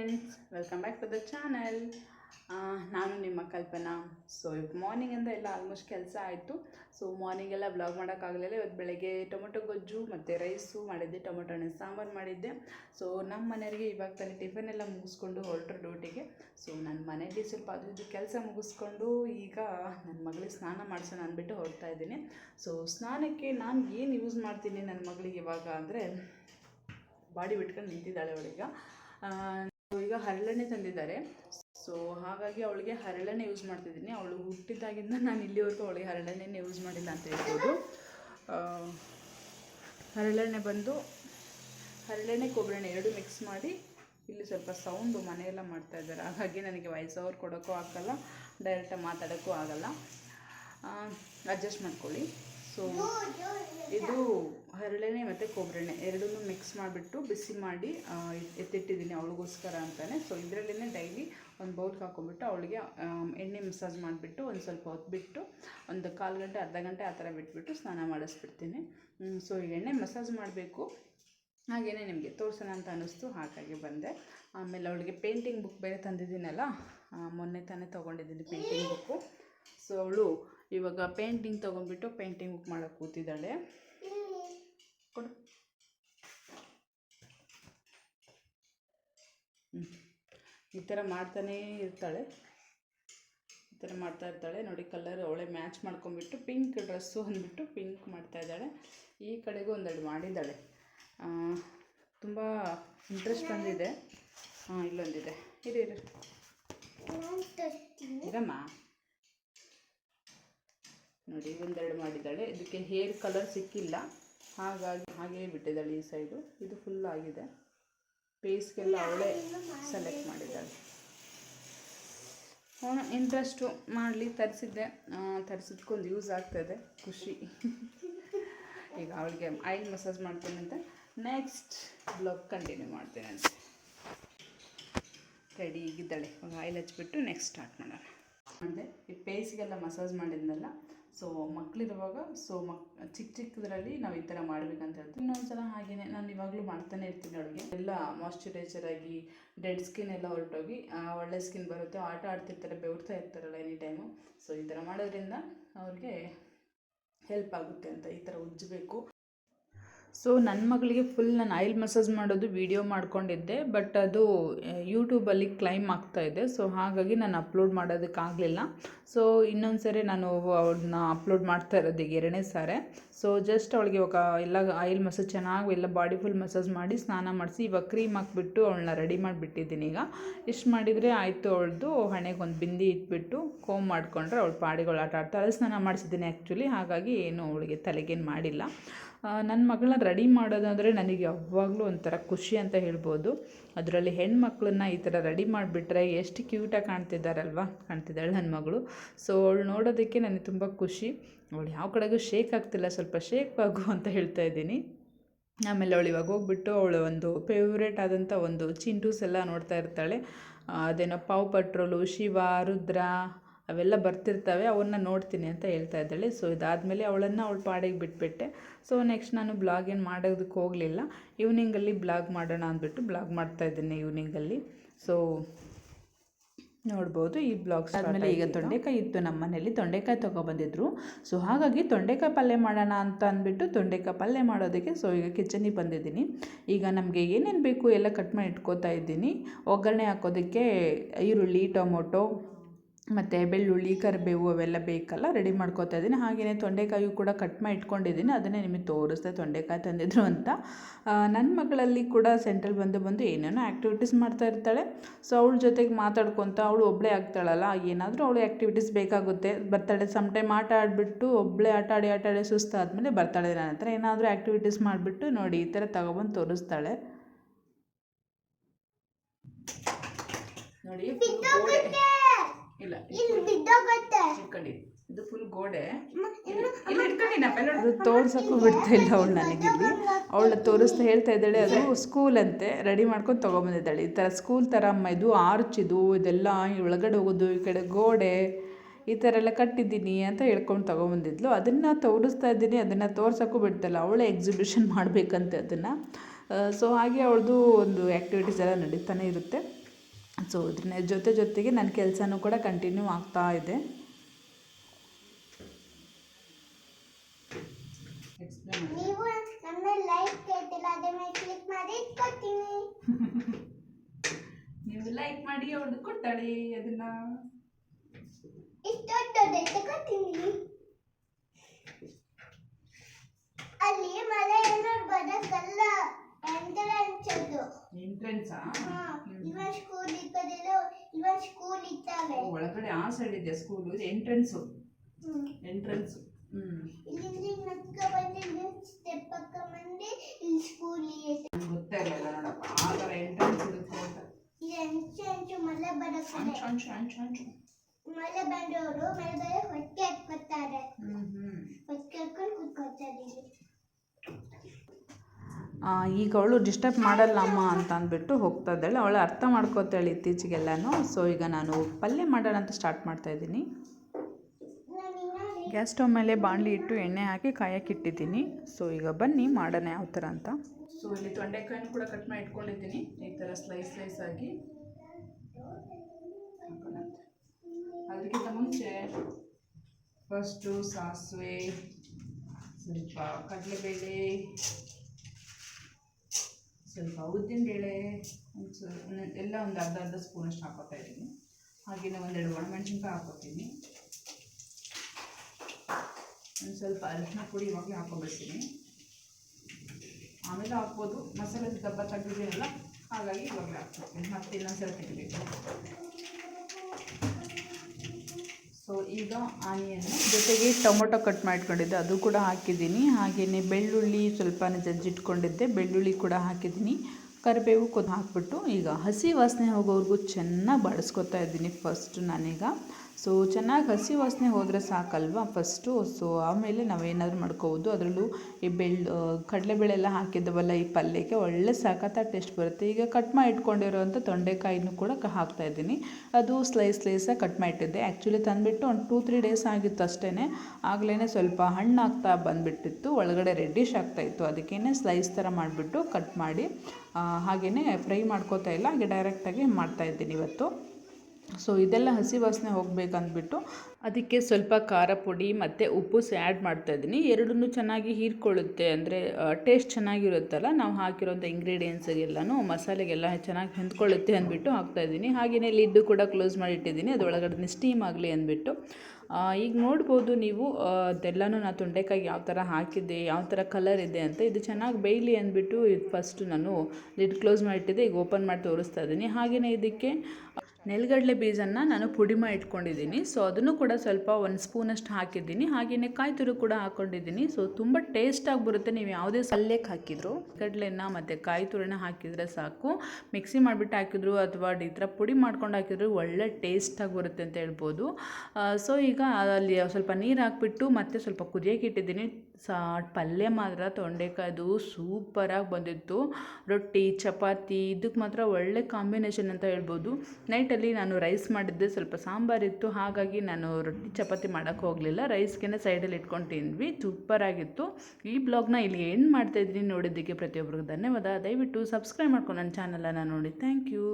Friends welcome back to the channel ನಾನು ನಿಮ್ಮ ಕಲ್ಪನಾ. So ಇವತ್ತು ಮಾರ್ನಿಂಗಿಂದ ಎಲ್ಲ ಆಲ್ಮೋಸ್ಟ್ ಕೆಲಸ ಆಯಿತು. ಸೊ ಮಾರ್ನಿಂಗ್ ಎಲ್ಲ ಬ್ಲಾಗ್ ಮಾಡೋಕ್ಕಾಗಲಿಲ್ಲ ಇವತ್ತು ಬೆಳಗ್ಗೆ ಟೊಮೊಟೊ ಗೊಜ್ಜು ಮತ್ತು ರೈಸು ಮಾಡಿದ್ದೆ, ಟೊಮೊಟೊ ಹಣ್ಣು ಸಾಂಬಾರು ಮಾಡಿದ್ದೆ. ಸೊ ನಮ್ಮ ಮನೆಯವರಿಗೆ ಇವಾಗ ತಾನೇ ಟಿಫನ್ ಎಲ್ಲ ಮುಗಿಸ್ಕೊಂಡು ಹೊರಟ್ರು ಡ್ಯೂಟಿಗೆ ಸೊ ನನ್ನ ಮನೆಯಲ್ಲಿ ಸ್ವಲ್ಪ ಅದು ಇದು ಕೆಲಸ ಮುಗಿಸ್ಕೊಂಡು ಈಗ ನನ್ನ ಮಗಳಿಗೆ ಸ್ನಾನ ಮಾಡಿಸೋಣ ಅಂದ್ಬಿಟ್ಟು ಹೊರಡ್ತಾ ಇದ್ದೀನಿ. ಸೊ ಸ್ನಾನಕ್ಕೆ ನಾನು ಏನು ಯೂಸ್ ಮಾಡ್ತೀನಿ ನನ್ನ ಮಗಳಿಗೆ ಇವಾಗ ಅಂದರೆ, ಬಾಡಿ ಬಿಟ್ಕೊಂಡು ನಿಂತಿದ್ದಾಳೆ ಅವಳೀಗ ಈಗ ಹರಳೆಣ್ಣೆ ತಂದಿದ್ದಾರೆ. ಸೊ ಹಾಗಾಗಿ ಅವಳಿಗೆ ಹರಳೆಣ್ಣೆ ಯೂಸ್ ಮಾಡ್ತಿದ್ದೀನಿ. ಅವಳು ಹುಟ್ಟಿದಾಗಿಂದ ನಾನು ಇಲ್ಲಿವರೆಗೂ ಅವಳಿಗೆ ಹರಳೆಣ್ಣೆನೇ ಯೂಸ್ ಮಾಡಿಲ್ಲ ಅಂತ ಹೇಳ್ಬೋದು. ಹರಳೆಣ್ಣೆ ಬಂದು ಹರಳೆಣ್ಣೆ ಕೊಬ್ಬರೆಣ್ಣೆ ಎರಡು ಮಿಕ್ಸ್ ಮಾಡಿ ಇಲ್ಲಿ ಸ್ವಲ್ಪ ಸೌಂಡು ಮನೆಯೆಲ್ಲ ಮಾಡ್ತಾ ಇದ್ದಾರೆ. ಹಾಗಾಗಿ ನನಗೆ ವಯಸ್ಸವ್ರು ಕೊಡೋಕ್ಕೂ ಆಗಲ್ಲ ಡೈರೆಕ್ಟಾಗಿ ಮಾತಾಡೋಕ್ಕೂ ಆಗಲ್ಲ. ಅಡ್ಜಸ್ಟ್ ಮಾಡ್ಕೊಳ್ಳಿ. ಸೊ ಇದು ಹರಳೆಣ್ಣೆ ಮತ್ತು ಕೊಬ್ಬರೆಣ್ಣೆ ಎರಡನ್ನೂ ಮಿಕ್ಸ್ ಮಾಡಿಬಿಟ್ಟು ಬಿಸಿ ಮಾಡಿ ಎತ್ತಿಟ್ಟಿದ್ದೀನಿ ಅವಳಿಗೋಸ್ಕರ ಅಂತಲೇ ಸೊ ಇದರಲ್ಲೇ ಡೈಲಿ ಒಂದು ಬೌಲ್ಗೆ ಹಾಕೊಂಡ್ಬಿಟ್ಟು ಅವಳಿಗೆ ಎಣ್ಣೆ ಮಸಾಜ್ ಮಾಡಿಬಿಟ್ಟು ಒಂದು ಸ್ವಲ್ಪ ಹೊತ್ಬಿಟ್ಟು ಒಂದು ಕಾಲು ಗಂಟೆ ಅರ್ಧ ಗಂಟೆ ಆ ಥರ ಬಿಟ್ಬಿಟ್ಟು ಸ್ನಾನ ಮಾಡಿಸ್ಬಿಡ್ತೀನಿ. ಸೊ ಈ ಎಣ್ಣೆ ಮಸಾಜ್ ಮಾಡಬೇಕು. ಹಾಗೆಯೇ ನಿಮಗೆ ತೋರಿಸೋಣ ಅಂತ ಅನ್ನಿಸ್ತು ಹಾಗಾಗಿ ಬಂದೆ. ಆಮೇಲೆ ಅವಳಿಗೆ ಪೇಂಟಿಂಗ್ ಬುಕ್ ಬೇರೆ ತಂದಿದ್ದೀನಲ್ಲ ಮೊನ್ನೆ ತಾನೇ ತೊಗೊಂಡಿದ್ದೀನಿ ಪೇಂಟಿಂಗ್ ಬುಕ್ಕು ಸೊ ಅವಳು ಇವಾಗ ಪೇಂಟಿಂಗ್ ತೊಗೊಂಡ್ಬಿಟ್ಟು ಪೇಂಟಿಂಗ್ ಬುಕ್ ಮಾಡೋಕ್ಕೆ ಕೂತಿದ್ದಾಳೆ. ಕೊಡು. ಈ ಥರ ಮಾಡ್ತಾನೇ ಇರ್ತಾಳೆ. ಈ ಥರ ಮಾಡ್ತಾ ಇರ್ತಾಳೆ. ನೋಡಿ ಕಲರ್ ಅವಳೆ ಮ್ಯಾಚ್ ಮಾಡ್ಕೊಂಬಿಟ್ಟು ಪಿಂಕ್ ಡ್ರೆಸ್ಸು ಅಂದ್ಬಿಟ್ಟು ಪಿಂಕ್ ಮಾಡ್ತಾ ಇದ್ದಾಳೆ. ಈ ಕಡೆಗೂ ಒಂದೆರಡು ಮಾಡಿದ್ದಾಳೆ. ತುಂಬ ಇಂಟ್ರೆಸ್ಟ್ ಬಂದಿದೆ. ಹಾಂ ಇಲ್ಲೊಂದಿದೆ. ಇರು ಇರಮ್ಮ. ನೋಡಿ ಒಂದೆರಡು ಮಾಡಿದ್ದಾಳೆ. ಇದಕ್ಕೆ ಹೇರ್ ಕಲರ್ ಸಿಕ್ಕಿಲ್ಲ. ಹಾಗಾಗಿ ಹಾಗೇ ಬಿಟ್ಟಿದ್ದಾಳೆ ಈ ಸೈಡು ಇದು ಫುಲ್ ಆಗಿದೆ. ಪೇಸ್ಗೆಲ್ಲ ಅವಳೇ ಸೆಲೆಕ್ಟ್ ಮಾಡಿದ್ದಾಳೆ. ಅವನು ಇಂಟ್ರೆಸ್ಟು ಮಾಡಲಿ ತರಿಸಿದ್ದೆ. ತರಿಸಿದ್ಕೊಂದು ಯೂಸ್ ಆಗ್ತದೆ. ಖುಷಿ. ಈಗ ಅವಳಿಗೆ ಆಯಿಲ್ ಮಸಾಜ್ ಮಾಡ್ತೀನಂತೆ ನೆಕ್ಸ್ಟ್ ಬ್ಲಾಗ್ ಕಂಟಿನ್ಯೂ ಮಾಡ್ತೇನಂತೆ ರೆಡಿ ಈಗಿದ್ದಾಳೆ ಆಯಿಲ್ ಹಚ್ಬಿಟ್ಟು ನೆಕ್ಸ್ಟ್ ಸ್ಟಾರ್ಟ್ ಮಾಡೋಣ. ಅಂದರೆ ಈ ಪೇಸ್ಗೆಲ್ಲ ಮಸಾಜ್ ಮಾಡಿದ್ನಲ್ಲ ಸೊ ಮಕ್ಕಳಿರುವಾಗ ಸೊ ಮಕ್ ಚಿಕ್ಕ ಚಿಕ್ಕದ್ರಲ್ಲಿ ನಾವು ಈ ಥರ ಮಾಡ್ಬೇಕಂತ ಹೇಳ್ತೀವಿ. ಇನ್ನೊಂದ್ಸಲ ಹಾಗೇನೆ ನಾನು ಇವಾಗಲೂ ಮಾಡ್ತಾನೆ ಇರ್ತೀನಿ ಅಡುಗೆ. ಎಲ್ಲ ಮಾಯ್ಶ್ಚರೈಸರ್ ಆಗಿ ಡೆಡ್ ಸ್ಕಿನ್ ಎಲ್ಲ ಹೊರಟೋಗಿ ಒಳ್ಳೆ ಸ್ಕಿನ್ ಬರುತ್ತೆ. ಆಟ ಆಡ್ತಿರ್ತಾರೆ, ಬೆವರ್ತಾ ಇರ್ತಾರಲ್ಲ ಎನಿ ಟೈಮು ಸೊ ಈ ಥರ ಮಾಡೋದ್ರಿಂದ ಅವ್ರಿಗೆ ಹೆಲ್ಪ್ ಆಗುತ್ತೆ ಅಂತ ಈ ಥರ ಉಜ್ಜಬೇಕು. ಸೊ ನನ್ನ ಮಗಳಿಗೆ ಫುಲ್ ನಾನು ಆಯಿಲ್ ಮಸಾಜ್ ಮಾಡೋದು ವಿಡಿಯೋ ಮಾಡ್ಕೊಂಡಿದ್ದೆ ಬಟ್ ಅದು ಯೂಟ್ಯೂಬಲ್ಲಿ ಕ್ಲೈಮ್ ಆಗ್ತಾ ಇದೆ. ಸೊ ಹಾಗಾಗಿ ನಾನು ಅಪ್ಲೋಡ್ ಮಾಡೋದಕ್ಕಾಗಲಿಲ್ಲ. ಸೊ ಇನ್ನೊಂದು ಸರಿ ನಾನು ಅವ್ರನ್ನ ಅಪ್ಲೋಡ್ ಮಾಡ್ತಾ ಇರೋದು ಎರಡನೇ ಸಾರೆ. ಸೊ ಜಸ್ಟ್ ಅವಳಿಗೆ ಇವಾಗ ಎಲ್ಲ ಆಯಿಲ್ ಮಸಾಜ್ ಚೆನ್ನಾಗಿ, ಎಲ್ಲ ಬಾಡಿ ಫುಲ್ ಮಸಾಜ್ ಮಾಡಿ ಸ್ನಾನ ಮಾಡಿಸಿ, ಇವಾಗ ಕ್ರೀಮ್ ಹಾಕ್ಬಿಟ್ಟು ಅವಳನ್ನ ರೆಡಿ ಮಾಡಿಬಿಟ್ಟಿದ್ದೀನಿ ಈಗ. ಇಷ್ಟು ಮಾಡಿದರೆ ಆಯಿತು ಅವಳದು, ಹಣೆಗೆ ಒಂದು ಬಿಂದಿ ಇಟ್ಬಿಟ್ಟು ಕೋಮ್ ಮಾಡಿಕೊಂಡ್ರೆ ಅವಳು ಪಾಡಿಗಳು ಆಟ ಆಡ್ತಾ ಅದೇ ಸ್ನಾನ ಮಾಡಿಸಿದ್ದೀನಿ ಆ್ಯಕ್ಚುಲಿ ಹಾಗಾಗಿ ಏನು ಅವಳಿಗೆ ತಲೆಗೇನು ಮಾಡಿಲ್ಲ. ನನ್ನ ಮಗಳನ್ನ ರೆಡಿ ಮಾಡೋದಂದರೆ ನನಗೆ ಯಾವಾಗಲೂ ಒಂಥರ ಖುಷಿ ಅಂತ ಹೇಳ್ಬೋದು. ಅದರಲ್ಲಿ ಹೆಣ್ಮಕ್ಳನ್ನ ಈ ಥರ ರೆಡಿ ಮಾಡಿಬಿಟ್ರೆ ಎಷ್ಟು ಕ್ಯೂಟಾಗಿ ಕಾಣ್ತಿದ್ದಾರಲ್ವ ಕಾಣ್ತಿದ್ದಾಳೆ ನನ್ನ ಮಗಳು. ಸೊ ಅವಳು ನೋಡೋದಕ್ಕೆ ನನಗೆ ತುಂಬ ಖುಷಿ. ಅವಳು ಯಾವ ಕಡೆಗೂ ಶೇಕ್ ಆಗ್ತಿಲ್ಲ, ಸ್ವಲ್ಪ ಶೇಕ್ ಆಗು ಅಂತ ಹೇಳ್ತಾ ಇದ್ದೀನಿ. ಆಮೇಲೆ ಅವಳು ಇವಾಗ ಹೋಗ್ಬಿಟ್ಟು ಅವಳು ಒಂದು ಫೇವ್ರೇಟ್ ಆದಂಥ ಒಂದು ಚಿಂಟೂಸ್ ಎಲ್ಲ ನೋಡ್ತಾ ಇರ್ತಾಳೆ. ಅದೇನೋ ಪಾವ್ ಪಟ್ರೋಲು ಶಿವ, ರುದ್ರ ಅವೆಲ್ಲ ಬರ್ತಿರ್ತವೆ ಅವನ್ನ ನೋಡ್ತೀನಿ ಅಂತ ಹೇಳ್ತಾ ಇದ್ದಾಳೆ. ಸೊ ಇದಾದಮೇಲೆ ಅವಳನ್ನು ಅವಳ ಪಾಡಿಗೆ ಬಿಟ್ಬಿಟ್ಟೆ. ಸೊ ನೆಕ್ಸ್ಟ್ ನಾನು ಬ್ಲಾಗ್ ಏನು ಮಾಡೋದಕ್ಕೆ ಹೋಗಲಿಲ್ಲ. ಈವ್ನಿಂಗಲ್ಲಿ ಬ್ಲಾಗ್ ಮಾಡೋಣ ಅಂದ್ಬಿಟ್ಟು ಬ್ಲಾಗ್ ಮಾಡ್ತಾ ಇದ್ದೀನಿ ಈವ್ನಿಂಗಲ್ಲಿ ಸೊ ನೋಡ್ಬೋದು ಈ ಬ್ಲಾಗ್ಸ್ ಆದಮೇಲೆ ಈಗ ತೊಂಡೆಕಾಯಿ ಇತ್ತು ನಮ್ಮ ಮನೇಲಿ ತೊಂಡೆಕಾಯಿ ತೊಗೊಬಂದಿದ್ರು. ಸೊ ಹಾಗಾಗಿ ತೊಂಡೆಕಾಯಿ ಪಲ್ಯ ಮಾಡೋಣ ಅಂತ ಅಂದ್ಬಿಟ್ಟು ತೊಂಡೆಕಾಯಿ ಪಲ್ಯ ಮಾಡೋದಕ್ಕೆ ಸೊ ಈಗ ಕಿಚನಿಗೆ ಬಂದಿದ್ದೀನಿ. ಈಗ ನಮಗೆ ಏನೇನು ಬೇಕು ಎಲ್ಲ ಕಟ್ ಮಾಡಿ ಇಟ್ಕೋತಾ ಇದ್ದೀನಿ. ಒಗ್ಗರಣೆ ಹಾಕೋದಕ್ಕೆ ಈರುಳ್ಳಿ ಟೊಮೊಟೊ ಮತ್ತು ಬೆಳ್ಳುಳ್ಳಿ, ಕರಿಬೇವು ಅವೆಲ್ಲ ಬೇಕಲ್ಲ ರೆಡಿ ಮಾಡ್ಕೋತಾ ಇದ್ದೀನಿ. ಹಾಗೆಯೇ ತೊಂಡೆಕಾಯಿಯು ಕೂಡ ಕಟ್ ಮಾಡಿ ಇಟ್ಕೊಂಡಿದ್ದೀನಿ. ಅದನ್ನೇ ನಿಮಗೆ ತೋರಿಸ್ದೆ ತೊಂಡೆಕಾಯಿ ತಂದಿದ್ರು ಅಂತ. ನನ್ನ ಮಗಳಲ್ಲಿ ಕೂಡ ಸೆಂಟ್ರಲ್ ಬಂದು ಬಂದು ಏನೇನೋ ಆ್ಯಕ್ಟಿವಿಟೀಸ್ ಮಾಡ್ತಾ ಇರ್ತಾಳೆ. ಸೊ ಅವಳ ಜೊತೆಗೆ ಮಾತಾಡ್ಕೊತ ಅವಳು ಒಬ್ಬಳೇ ಆಗ್ತಾಳಲ್ಲ, ಏನಾದರೂ ಅವಳು ಆ್ಯಕ್ಟಿವಿಟೀಸ್ ಬೇಕಾಗುತ್ತೆ. ಬರ್ತಾಳೆ ಸಮ್ ಟೈಮ್ ಆಟ ಆಡಿಬಿಟ್ಟು ಒಬ್ಬಳೇ ಆಟ ಆಡಿ ಆಟ ಆಡಿ ಸುಸ್ತಾದ್ಮೇಲೆ ಬರ್ತಾಳೆ ನನ್ನ ಹತ್ರ. ಏನಾದರೂ ಆ್ಯಕ್ಟಿವಿಟೀಸ್ ಮಾಡಿಬಿಟ್ಟು ನೋಡಿ, ಈ ಥರ ತಗೊಬಂದು ತೋರಿಸ್ತಾಳೆ. ನೋಡಿ ಇಲ್ಲ ಇಟ್ಕೊಂಡು ಇದು ಫುಲ್ ಗೋಡೆ. ಇಲ್ಲಿ ಇಟ್ಕೊಂಡಿನಪ್ಪ ಅದು ತೋರ್ಸಕ್ಕೂ ಬಿಡ್ತಾ ಇಲ್ಲ ಅವಳು ನನಗೆ ಇಲ್ಲಿ ಅವಳು ತೋರಿಸ್ತಾ ಹೇಳ್ತಾ ಇದ್ದಾಳೆ ಅದು ಸ್ಕೂಲ್ ಅಂತೆ. ರೆಡಿ ಮಾಡ್ಕೊಂಡು ತಗೊಂಬಂದಿದ್ದಾಳೆ. ಈ ಥರ ಸ್ಕೂಲ್ ಥರ ಅಮ್ಮ ಇದು ಆರ್ಚ್ ಇದು ಇದೆಲ್ಲ ಒಳಗಡೆ ಹೋಗೋದು ಈ ಕಡೆ ಗೋಡೆ ಈ ಥರ ಎಲ್ಲ ಕಟ್ಟಿದ್ದೀನಿ ಅಂತ ಹೇಳ್ಕೊಂಡು ತೊಗೊಬಂದಿದ್ಲು. ಅದನ್ನು ತೋರಿಸ್ತಾ ಇದ್ದೀನಿ ಅದನ್ನು ತೋರ್ಸೋಕ್ಕೂ ಬಿಡ್ತಾಯಿಲ್ಲ ಅವಳೇ ಎಕ್ಸಿಬಿಷನ್ ಮಾಡಬೇಕಂತೆ ಅದನ್ನು. ಸೊ ಹಾಗೆ ಅವಳದು ಒಂದು ಆ್ಯಕ್ಟಿವಿಟೀಸ್ ಎಲ್ಲ ನಡೀತಾನೆ ಇರುತ್ತೆ. ಸೊ ಇದ್ರ ಜೊತೆ ಜೊತೆಗೆ ನನ್ನ ಕೆಲಸನೂ ಕೂಡ ಕಂಟಿನ್ಯೂ ಆಗ್ತಾ ಇದೆ. ನೀವು ಲೈಕ್ ಮಾಡಿ ಕೊಡ್ತೀನಿ ನೀವು ಲೈಕ್ ಮಾಡಿ ಅವಳು ಕೊಡ್ತಾಳೆ ಅದನ್ನ. ಅಲ್ಲಿ ಮಳೆ ಎಂಟ್ರೆನ್ಸ್ ಅದು ಎಂಟ್ರೆನ್ಸಾ ಹಾ, ಇವಾಗ ಸ್ಕೂಲ್ ಇಕ್ಕದಿಲ್ಲ ಇವಾಗ ಸ್ಕೂಲ್ ಇದ್ದಾವೆ. ಒಳಗಡೆ ಆ ಸೈಡ್ ಇದೆ ಸ್ಕೂಲು ಇದು ಎಂಟ್ರೆನ್ಸು. ಎಂಟ್ರೆನ್ಸ್ ಹ್ಮ್. ಇಲ್ಲಿಂದ ನಕ್ಕ ಬಂದು ಸ್ಟೆಪ್ ಪಕ್ಕ ಬಂದು ಇಲ್ಲಿ ಸ್ಕೂಲ್ ಇದೆ ನಂಗೆ ಗೊತ್ತೇ ಇರಲಿಲ್ಲ ನೋಡಪ್ಪ ಆ ಥರ ಎಂಟ್ರೆನ್ಸ್ ಇರುತ್ತೆ ಅಂತ. ಮಳೆ ಬರೋದು ಅಂಚು ಅಂಚು ಅಂಚು ಅಂಚು ಮಳೆ ಬಂದವರು ಮಳೆ ಬರ ಹೊಟ್ಟೆ ಹಾಕ್ಕೊತಾರೆ ಹ್ಮ್ ಹ್ಮ್. ಹೊಟ್ಟೆ ಹಾಕೊಂಡು ಕೂತ್ಕೊತಾರೆ ಇಲ್ಲಿ. ಈಗ ಅವಳು ಡಿಸ್ಟರ್ಬ್ ಮಾಡಲ್ಲ ಅಮ್ಮ ಅಂತ ಅಂದ್ಬಿಟ್ಟು ಹೋಗ್ತಾ ಇದ್ದಾಳೆ. ಅವಳು ಅರ್ಥ ಮಾಡ್ಕೋತಾಳೆ ಇತ್ತೀಚೆಗೆಲ್ಲನೂ. ಸೊ ಈಗ ನಾನು ಪಲ್ಯ ಮಾಡೋಣ ಅಂತ ಸ್ಟಾರ್ಟ್ ಮಾಡ್ತಾ ಇದ್ದೀನಿ. ಗ್ಯಾಸ್ ಸ್ಟವ್ ಮೇಲೆ ಬಾಣಲಿ ಇಟ್ಟು ಎಣ್ಣೆ ಹಾಕಿ ಕಾಯಕ್ಕೆ ಇಟ್ಟಿದ್ದೀನಿ. ಸೊ ಈಗ ಬನ್ನಿ, ಮಾಡೋಣ ಯಾವ ಥರ ಅಂತ. ಸೊ ಇಲ್ಲಿ ತೊಂಡೆಕಾಯಿನ ಕೂಡ ಕಟ್ ಮಾಡಿ ಇಟ್ಕೊಂಡಿದ್ದೀನಿ. ಈ ಥರ ಸ್ಲೈಸ್ ಸ್ಲೈಸ್ ಆಗಿ. ಅದಕ್ಕಿಂತ ಮುಂಚೆ ಫಸ್ಟು ಸಾಸಿವೆ, ಸ್ವಲ್ಪ ಕಡಲೆಬೇಳೆ ಸ್ವಲ್ಪ ಉದ್ದಿನಬೇಳೆ ಒಂದು ಸ್ವಲ್ಪ ಎಲ್ಲ ಒಂದು ಅರ್ಧ ಅರ್ಧ ಸ್ಪೂನಷ್ಟು ಹಾಕೋತಾ ಇದ್ದೀನಿ. ಹಾಗೆಯೇ ಒಂದೆರಡು ಒಣಮೆಣಸಿನ್ಕಾಯಿ ಹಾಕೋತೀನಿ. ಒಂದು ಸ್ವಲ್ಪ ಅರಿಶಿನ ಪುಡಿ ಇವಾಗಲೇ ಹಾಕೋಬಿಡ್ತೀನಿ. ಆಮೇಲೆ ಹಾಕ್ಬೋದು. ಮಸಾಲೆ ದಬ್ಬ ತೆಗೆದಿರಲ್ಲ ಹಾಗಾಗಿ ಇವಾಗಲೇ ಹಾಕ್ತೀನಿ. ಮತ್ತೆ ಇನ್ನೊಂದ್ಸಲ ತೆಗಿಬೇಕು ಸೊ, ಈಗ ಆನಿಯನ್ನು ಜೊತೆಗೆ ಟೊಮೊಟೊ ಕಟ್ ಮಾಡ್ಕೊಂಡಿದ್ದೆ. ಅದು ಕೂಡ ಹಾಕಿದ್ದೀನಿ. ಹಾಗೆಯೇ ಬೆಳ್ಳುಳ್ಳಿ ಸ್ವಲ್ಪ ಜಜ್ಜಿಟ್ಕೊಂಡಿದ್ದೆ. ಬೆಳ್ಳುಳ್ಳಿ ಕೂಡ ಹಾಕಿದ್ದೀನಿ. ಕರಿಬೇವು ಕೊದ್ದು ಹಾಕ್ಬಿಟ್ಟು ಈಗ ಹಸಿ ವಾಸನೆ ಹೋಗೋವರೆಗೂ ಚೆನ್ನಾಗಿ ಬಾಡಿಸ್ಕೊತಾ ಇದ್ದೀನಿ ಫಸ್ಟ್ ನಾನೀಗ. ಸೊ ಚೆನ್ನಾಗಿ ಹಸಿ ವಾಸನೆ ಹೋದರೆ ಸಾಕಲ್ವಾ? ಫಸ್ಟು ಸೊ ಆಮೇಲೆ ನಾವೇನಾದರೂ ಮಾಡ್ಕೋಬೋದು. ಅದರಲ್ಲೂ ಈ ಬೆಳ್ ಕಡಲೆಬೇಳೆ ಎಲ್ಲ ಹಾಕಿದ್ದವಲ್ಲ ಈ ಪಲ್ಯಕ್ಕೆ ಒಳ್ಳೆ ಸಾಕತ್ತ ಟೇಸ್ಟ್ ಬರುತ್ತೆ. ಈಗ ಕಟ್ ಮಾಡಿ ಇಟ್ಕೊಂಡಿರೋವಂಥ ತೊಂಡೆಕಾಯಿನೂ ಕೂಡ ಹಾಕ್ತಾ ಇದ್ದೀನಿ. ಅದು ಸ್ಲೈಸ್ ಸ್ಲೈಸಾಗಿ ಕಟ್ ಮಾಡಿಟ್ಟಿದ್ದೆ ಆ್ಯಕ್ಚುಲಿ ತಂದುಬಿಟ್ಟು ಒಂದು ಟೂ ತ್ರೀ ಡೇಸ್ ಆಗಿತ್ತು ಅಷ್ಟೇ ಆಗಲೇ ಸ್ವಲ್ಪ ಹಣ್ಣಾಗ್ತಾ ಬಂದುಬಿಟ್ಟಿತ್ತು. ಒಳಗಡೆ ರೆಡ್ಡಿಶ್ ಆಗ್ತಾಯಿತ್ತು ಅದಕ್ಕೇ ಸ್ಲೈಸ್ ಥರ ಮಾಡಿಬಿಟ್ಟು ಕಟ್ ಮಾಡಿ ಹಾಗೆಯೇ ಫ್ರೈ ಮಾಡ್ಕೋತಾ ಇಲ್ಲ. ಹಾಗೆ ಡೈರೆಕ್ಟಾಗಿ ಮಾಡ್ತಾಯಿದ್ದೀನಿ ಇವತ್ತು. ಸೊ ಇದೆಲ್ಲ ಹಸಿ ವಾಸನೆ ಹೋಗ್ಬೇಕಂದ್ಬಿಟ್ಟು ಅದಕ್ಕೆ ಸ್ವಲ್ಪ ಖಾರ ಪುಡಿ ಮತ್ತು ಉಪ್ಪು ಸಹ ಆ್ಯಡ್ ಮಾಡ್ತಾಯಿದ್ದೀನಿ ಎರಡನ್ನೂ ಚೆನ್ನಾಗಿ ಹೀರ್ಕೊಳ್ಳುತ್ತೆ ಅಂದರೆ ಟೇಸ್ಟ್ ಚೆನ್ನಾಗಿರುತ್ತಲ್ಲ, ನಾವು ಹಾಕಿರೋಂಥ ಇಂಗ್ರೀಡಿಯೆಂಟ್ಸಿಗೆಲ್ಲನೂ ಮಸಾಲೆಗೆಲ್ಲ ಚೆನ್ನಾಗಿ ಹೊಂದ್ಕೊಳ್ಳುತ್ತೆ ಅಂದ್ಬಿಟ್ಟು ಹಾಕ್ತಾಯಿದ್ದೀನಿ ಹಾಗೆಯೇ ಲಿಡ್ಡು ಕೂಡ ಕ್ಲೋಸ್ ಮಾಡಿಟ್ಟಿದ್ದೀನಿ ಅದು ಒಳಗಡೆ ಸ್ಟೀಮ್ ಆಗಲಿ ಅಂದ್ಬಿಟ್ಟು. ಈಗ ನೋಡ್ಬೋದು ನೀವು ಅದೆಲ್ಲನೂ ನಾನು ತೊಂಡೆಕಾಯಿ ಯಾವ ಥರ ಹಾಕಿದ್ದೆ, ಯಾವ ಥರ ಕಲರ್ ಇದೆ ಅಂತ. ಇದು ಚೆನ್ನಾಗಿ ಬೇಯಲಿ ಅಂದ್ಬಿಟ್ಟು ಇದು ಫಸ್ಟ್ ನಾನು ಲಿಡ್ ಕ್ಲೋಸ್ ಮಾಡಿಟ್ಟಿದ್ದೆ, ಈಗ ಓಪನ್ ಮಾಡಿ ತೋರಿಸ್ತಾ ಇದ್ದೀನಿ. ಹಾಗೆಯೇ ಇದಕ್ಕೆ, ನೆಲಗಡಲೆ ಬೀಜನ ನಾನು ಪುಡಿ ಮಾಡಿ ಇಟ್ಕೊಂಡಿದ್ದೀನಿ. ಸೊ ಅದನ್ನು ಕೂಡ ಸ್ವಲ್ಪ ಒಂದು ಸ್ಪೂನಷ್ಟು ಹಾಕಿದ್ದೀನಿ. ಹಾಗೆಯೇ ಕಾಯಿ ತುರು ಕೂಡ ಹಾಕ್ಕೊಂಡಿದ್ದೀನಿ ಸೊ ತುಂಬ ಟೇಸ್ಟಾಗಿ ಬರುತ್ತೆ. ನೀವು ಯಾವುದೇ ಸಲ್ಲೇಕ್ ಹಾಕಿದ್ರು ಕಡಲೆನ ಮತ್ತು ಕಾಯಿ ತುರಿನ ಹಾಕಿದರೆ ಸಾಕು. ಮಿಕ್ಸಿ ಮಾಡಿಬಿಟ್ಟು ಹಾಕಿದ್ರು ಅಥವಾ ಈ ಥರ ಪುಡಿ ಮಾಡ್ಕೊಂಡು ಹಾಕಿದ್ರು ಒಳ್ಳೆ ಟೇಸ್ಟಾಗಿ ಬರುತ್ತೆ ಅಂತ ಹೇಳ್ಬೋದು. ಸೊ ಈಗ ಅಲ್ಲಿ ಸ್ವಲ್ಪ ನೀರು ಹಾಕ್ಬಿಟ್ಟು ಮತ್ತೆ ಸ್ವಲ್ಪ ಕುದಿಯೋಕೆ ಇಟ್ಟಿದ್ದೀನಿ. ಸಾ, ಪಲ್ಯ ಮಾತ್ರ ತೊಂಡೆಕಾಯ್ದು ಸೂಪರಾಗಿ ಬಂದಿತ್ತು. ರೊಟ್ಟಿ, ಚಪಾತಿ ಇದಕ್ಕೆ ಮಾತ್ರ ಒಳ್ಳೆ ಕಾಂಬಿನೇಷನ್ ಅಂತ ಹೇಳ್ಬೋದು. ನೈಟಲ್ಲಿ ನಾನು ರೈಸ್ ಮಾಡಿದ್ದೆ, ಸ್ವಲ್ಪ ಸಾಂಬಾರಿತ್ತು ಹಾಗಾಗಿ ನಾನು ರೊಟ್ಟಿ, ಚಪಾತಿ ಮಾಡೋಕ್ಕೆ ಹೋಗಲಿಲ್ಲ. ರೈಸ್ಗೆ ಸೈಡಲ್ಲಿ ಇಟ್ಕೊಂಡು ತಿಂದ್ವಿ. ಸೂಪರಾಗಿತ್ತು ಈ ಬ್ಲಾಗ್ನ ಇಲ್ಲಿ ಏನು ಮಾಡ್ತಾಯಿದ್ದೀನಿ ನೋಡಿದ್ದಕ್ಕೆ ಪ್ರತಿಯೊಬ್ಬರಿಗೂ ಧನ್ಯವಾದ. ದಯವಿಟ್ಟು ಸಬ್ಸ್ಕ್ರೈಬ್ ಮಾಡ್ಕೊಂಡು ನನ್ನ ಚಾನಲನ್ನು ನೋಡಿ. Thank you